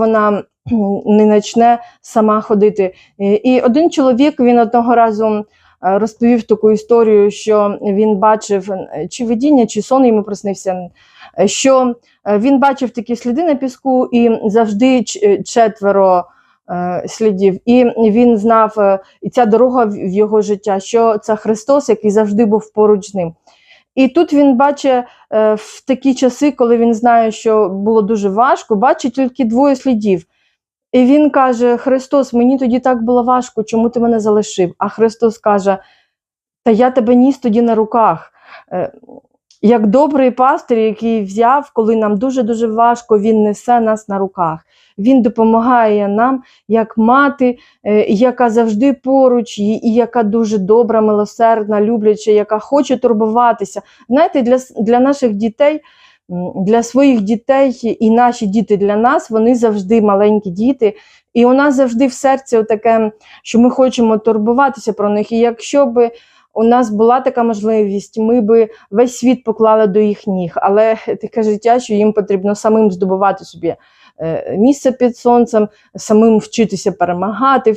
вона не почне сама ходити. І- один чоловік він одного разу розповів таку історію, що він бачив чи видіння, чи сон йому приснився, е, що він бачив такі сліди на піску і завжди е, четверо. е, Слідів, і він знав, е, і ця дорога в його життя, що це Христос, який завжди був поруч з ним. І тут він бачить е, в такі часи, коли він знає, що було дуже важко, бачить тільки двоє слідів. І він каже: Христос, мені тоді так було важко, чому ти мене залишив? А Христос каже: Та я тебе ніс тоді на руках. Як добрий пастир, який взяв, коли нам дуже-дуже важко, він несе нас на руках. Він допомагає нам, як мати, е, яка завжди поруч, і яка дуже добра, милосердна, любляча, яка хоче турбуватися. Знаєте, для, для наших дітей, для своїх дітей і наші діти для нас, вони завжди маленькі діти. І у нас завжди в серці таке, що ми хочемо турбуватися про них. І якщо би у нас була така можливість, ми би весь світ поклали до їх ніг. Але таке життя, що їм потрібно самим здобувати собі е, місце під сонцем, самим вчитися перемагати,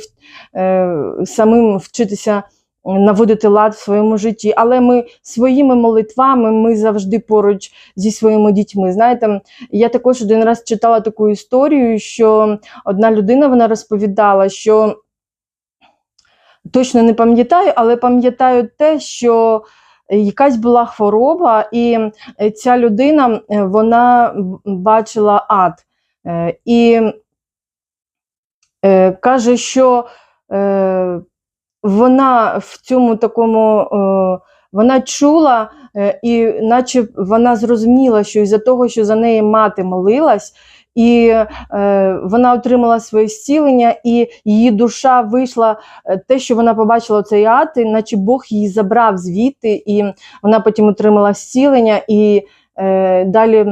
е, самим вчитися наводити лад в своєму житті. Але ми своїми молитвами ми завжди поруч зі своїми дітьми. Знаєте, я також один раз читала таку історію, що одна людина вона розповідала, що точно не пам'ятаю, але пам'ятаю те, що якась була хвороба, і е, ця людина е, вона бачила ад. Е, І каже, що вона в цьому такому вона чула, е, і наче вона зрозуміла, що із-за того, що за неї мати молилась, і е, вона отримала своє зцілення, і її душа вийшла, е, те, що вона побачила цей ад, і наче Бог її забрав звідти, і вона потім отримала зцілення, і е, далі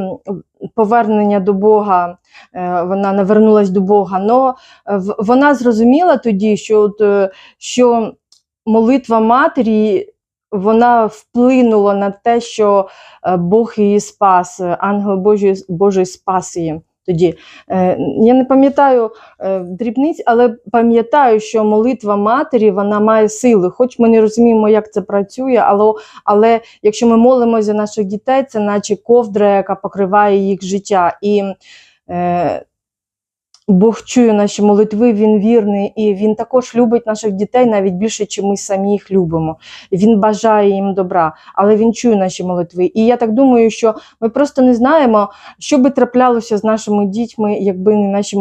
повернення до Бога. е, Вона навернулась до Бога. Но е, вона зрозуміла тоді, що, от, що молитва матері вона вплинула на те, що е, Бог її спас, е, ангел Божий, Божий спас її. Тоді Е, я не пам'ятаю дрібниць, але пам'ятаю, що молитва матері вона має сили. Хоч ми не розуміємо, як це працює, але, але якщо ми молимося за наших дітей, це наче ковдра, яка покриває їх життя. І Бог чує наші молитви, він вірний, і він також любить наших дітей навіть більше, ніж ми самі їх любимо. Він бажає їм добра, але він чує наші молитви. І я так думаю, що ми просто не знаємо, що би траплялося з нашими дітьми, якби не наші